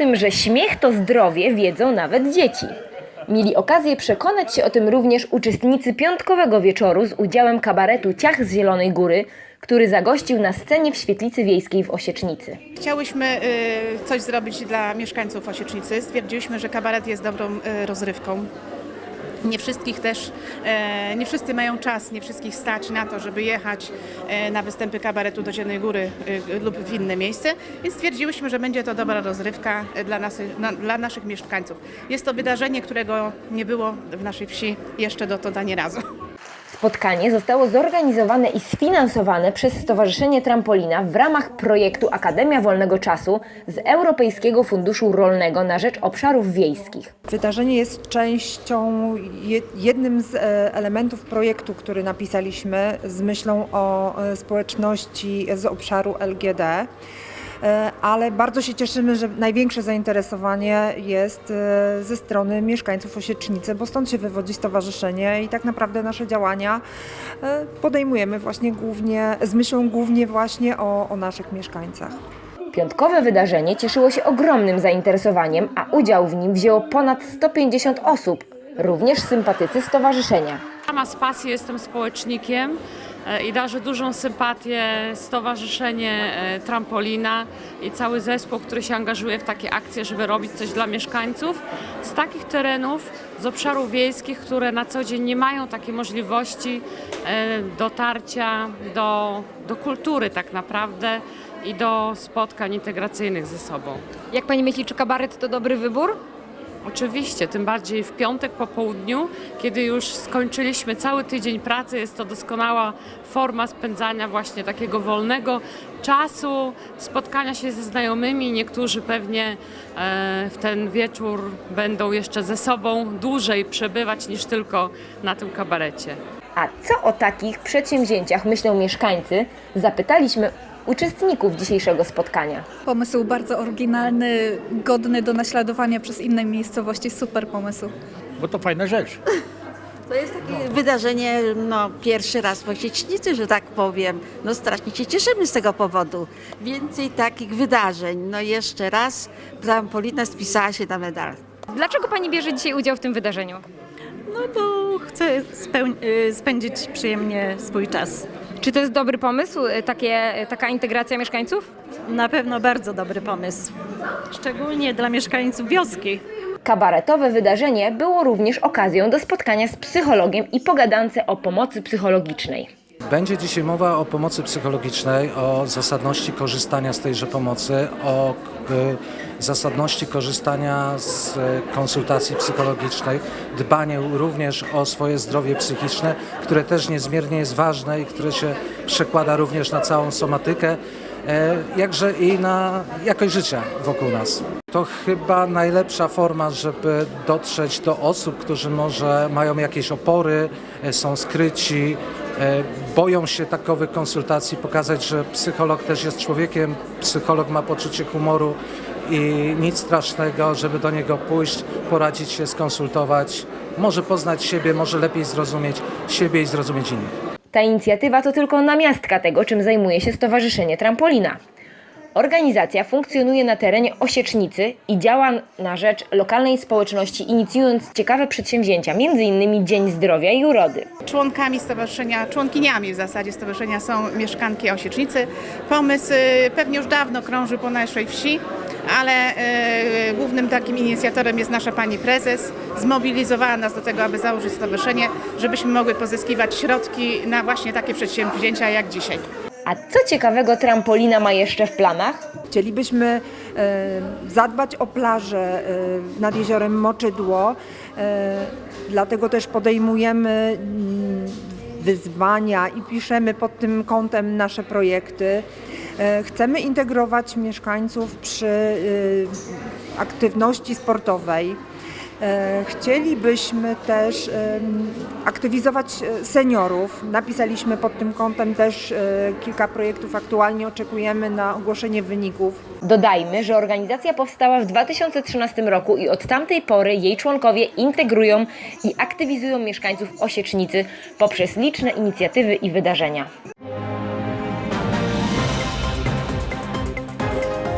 tym, że śmiech to zdrowie, wiedzą nawet dzieci. Mieli okazję przekonać się o tym również uczestnicy piątkowego wieczoru z udziałem kabaretu Ciach z Zielonej Góry, który zagościł na scenie w Świetlicy Wiejskiej w Osiecznicy. Chciałyśmy y, coś zrobić dla mieszkańców Osiecznicy. Stwierdziliśmy, że kabaret jest dobrą y, rozrywką. Nie wszystkich też, e, nie wszyscy mają czas, nie wszystkich stać na to, żeby jechać e, na występy kabaretu do Zielonej Góry y, lub w inne miejsce, więc stwierdziłyśmy, że będzie to dobra rozrywka e, dla, nas, na, dla naszych mieszkańców. Jest to wydarzenie, którego nie było w naszej wsi jeszcze dotąd ani razu. Spotkanie zostało zorganizowane i sfinansowane przez Stowarzyszenie Trampolina w ramach projektu Akademia Wolnego Czasu z Europejskiego Funduszu Rolnego na rzecz Obszarów Wiejskich. Wydarzenie jest częścią, je- jednym z e, elementów projektu, który napisaliśmy z myślą o e, społeczności z obszaru LGD. E, Ale bardzo się cieszymy, że największe zainteresowanie jest e, ze strony mieszkańców Osiecznicy, bo stąd się wywodzi stowarzyszenie i tak naprawdę nasze działania e, podejmujemy właśnie głównie, z myślą głównie właśnie o, o naszych mieszkańcach. Piątkowe wydarzenie cieszyło się ogromnym zainteresowaniem, a udział w nim wzięło ponad 150 osób, również sympatycy stowarzyszenia. Sama z pasji jestem społecznikiem i darzę dużą sympatię Stowarzyszenie e, Trampolina i cały zespół, który się angażuje w takie akcje, żeby robić coś dla mieszkańców z takich terenów, z obszarów wiejskich, które na co dzień nie mają takiej możliwości e, dotarcia do, do kultury tak naprawdę i do spotkań integracyjnych ze sobą. Jak pani myśli, czy kabaret to dobry wybór? Oczywiście, tym bardziej w piątek po południu, kiedy już skończyliśmy cały tydzień pracy, jest to doskonała forma spędzania właśnie takiego wolnego czasu, spotkania się ze znajomymi. Niektórzy pewnie e, w ten wieczór będą jeszcze ze sobą dłużej przebywać niż tylko na tym kabarecie. A co o takich przedsięwzięciach myślą mieszkańcy? Zapytaliśmy uczestników dzisiejszego spotkania. Pomysł bardzo oryginalny, godny do naśladowania przez inne miejscowości. Super pomysł. bo to fajna rzecz. To jest takie wydarzenie, no pierwszy raz w Osiecznicy, że tak powiem. No strasznie się cieszymy z tego powodu. Więcej takich wydarzeń. No jeszcze raz Trampolina spisała się na medal. Dlaczego pani bierze dzisiaj udział w tym wydarzeniu? No bo chcę speł- y, spędzić przyjemnie swój czas. Czy to jest dobry pomysł, y, takie, y, taka integracja mieszkańców? Na pewno bardzo dobry pomysł. Szczególnie dla mieszkańców wioski. Kabaretowe wydarzenie było również okazją do spotkania z psychologiem i pogadance o pomocy psychologicznej. Będzie dzisiaj mowa o pomocy psychologicznej, o zasadności korzystania z tejże pomocy, o k- zasadności korzystania z e, konsultacji psychologicznej, dbanie również o swoje zdrowie psychiczne, które też niezmiernie jest ważne i które się przekłada również na całą somatykę, jakże i na jakość życia wokół nas. To chyba najlepsza forma, żeby dotrzeć do osób, którzy może mają jakieś opory, e, są skryci, e, boją się takowych konsultacji, pokazać, że psycholog też jest człowiekiem, psycholog ma poczucie humoru i nic strasznego, żeby do niego pójść, poradzić się, skonsultować, może poznać siebie, może lepiej zrozumieć siebie i zrozumieć innych. Ta inicjatywa to tylko namiastka tego, czym zajmuje się Stowarzyszenie Trampolina. Organizacja funkcjonuje na terenie Osiecznicy i działa na rzecz lokalnej społeczności, inicjując ciekawe przedsięwzięcia, m.in. Dzień Zdrowia i Urody. Członkami stowarzyszenia, członkiniami w zasadzie stowarzyszenia są mieszkanki Osiecznicy. Pomysł y, pewnie już dawno krąży po naszej wsi, ale y, głównym takim inicjatorem jest nasza pani prezes. Zmobilizowała nas do tego, aby założyć stowarzyszenie, żebyśmy mogły pozyskiwać środki na właśnie takie przedsięwzięcia jak dzisiaj. A co ciekawego Trampolina ma jeszcze w planach? Chcielibyśmy e, zadbać o plażę e, nad jeziorem Moczydło, e, dlatego też podejmujemy mm, wyzwania i piszemy pod tym kątem nasze projekty. E, Chcemy integrować mieszkańców przy e, aktywności sportowej. E, Chcielibyśmy też aktywizować e, seniorów. Napisaliśmy pod tym kątem też e, kilka projektów. Aktualnie oczekujemy na ogłoszenie wyników. Dodajmy, że organizacja powstała w 2013 roku i od tamtej pory jej członkowie integrują i aktywizują mieszkańców Osiecznicy poprzez liczne inicjatywy i wydarzenia.